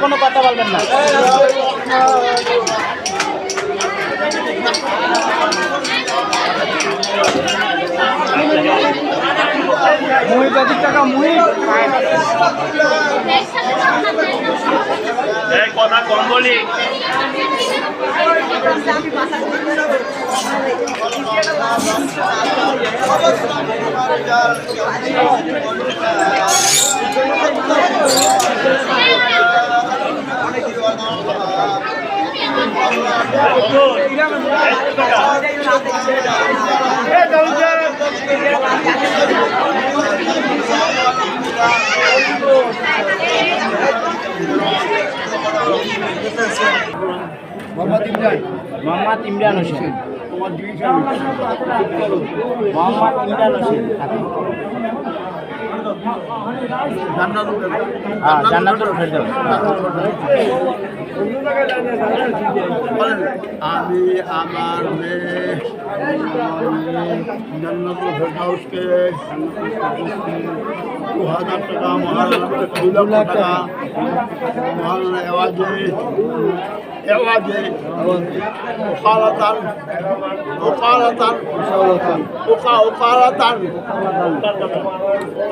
কোনো কথা বলবেন না। মুই যদি টাকা মুই এই কথা কম বলি। মোহাম্মদ ইমরান। মোহাম্মদ ইমরান হোসেন। মোহাম্মদ ইমরান হোসেন। আমি আমার মেয়ে জন্নতুল ফেরদাউসকে দু হাজার টাকা মহারাষ্ট্র দু লক্ষ টাকা মহারানা এওয়াজে এওয়াজে ওকালতান ওকালতান ওকা ওকালতান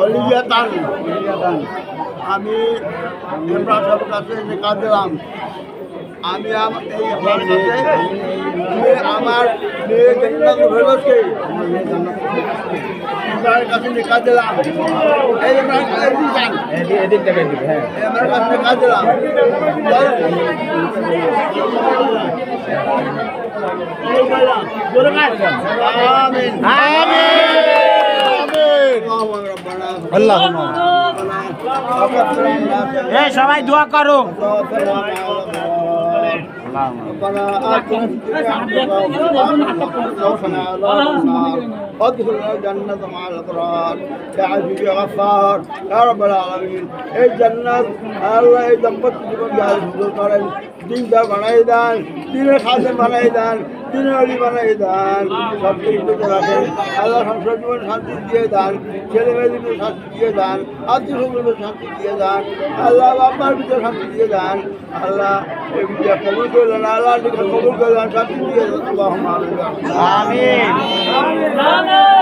অলিয়াতান আমি ইমরান সাহেবের কাছে নিকা দিলাম। আমি আমার মেয়ে- আমার কাছে নিকা দিলাম এই দিবে হ্যাঁ এই কাছে নিকা দিলাম আল্লাহ। সবাই দোয়া করো। ربنا آتنا في الدنيا حسنة وقنا عذاب النار وادخلنا الجنة مع الأبرار يا عزيز يا غفار يا رب العالمين এই জান্নাত আল্লাহ এই দম্পতি জীবন যার সুযোগ করেন দিনটা বানাই দেন দিনের খাদ্য বানাই দেন দিনের অলি বানাই দেন সব কিছু রাখেন আল্লাহ সংসার জীবন শান্তি দিয়ে দেন ছেলে মেয়েদের শান্তি দিয়ে দেন আত্মীয় স্বজনের শান্তি দিয়ে দেন আল্লাহ বাবার ভিতরে শান্তি দিয়ে দেন আল্লাহ এই বিদ্যা কবুল করলেন আল্লাহ দিকে কবুল করলেন শান্তি দিয়ে দেন আল্লাহ আমিন। আমিন।